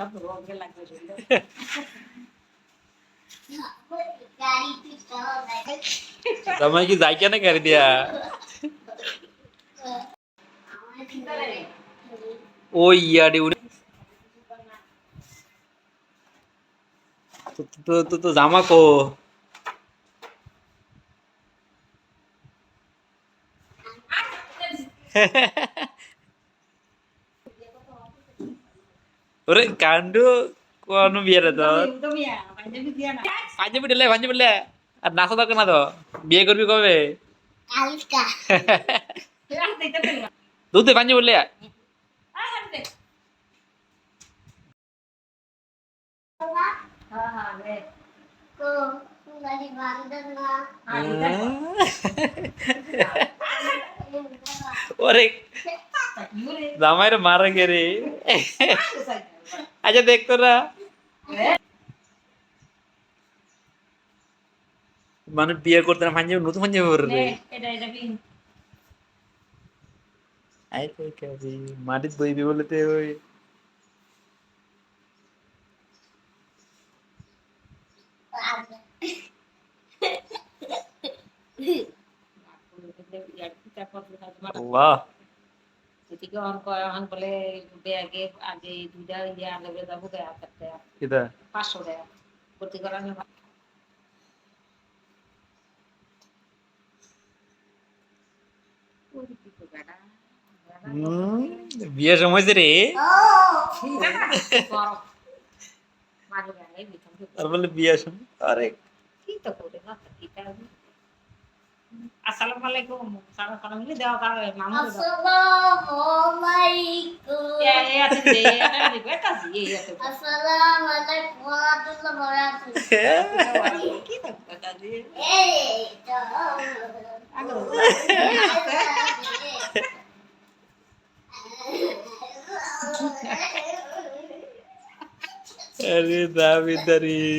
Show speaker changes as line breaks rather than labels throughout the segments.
समय
की जायका ने कर दिया ओ यार तो तो तो, तो जामा को Urin kandu kuanu biar itu. Panjang bedele, panjang bedele. Ada nasa tak kenal tuh? Biar kurbi kau be.
Kalika.
Tuh tuh panjang bedele ya. Orek. Damai remar kiri. Aja dekto ra, mani pia kota namanya nutu manye verde
इसी को हमको हम बोले रुपया के आज दूजा ये आने में सब गया करते हैं
किधर
पास हो गया कुर्ती करा में
বিয়ে সময় রে
আর
বলে বিয়ে সময় আরে
কি তো করে না assalamualaikum salam kalau ini dawa kalau ya, mama
assalamualaikum ya
ya tuh ya kan di beta sih ya tuh
assalamualaikum warahmatullahi
wabarakatuh kita kata dia
eh
aku
Aduh, tapi dari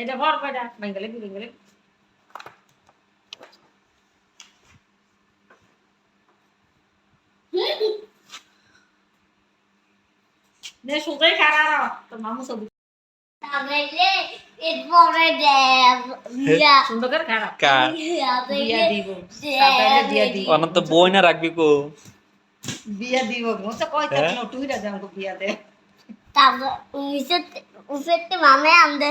এটা ভর কয়টা বেঙ্গলে কি বেঙ্গলে নে সুতাই খারা রা তো মামু সব
তাহলে এর পরে দিয়া
সুন্দর করে খারা
কার
দিয়া
দিব তাহলে দিয়া দিব অনন্ত বই
না রাখবি কো
বিয়া দিব মুসে কই তা নটুই রাজাম কো বিয়া দে
তাহলে উইসে উইসে মানে আন্দে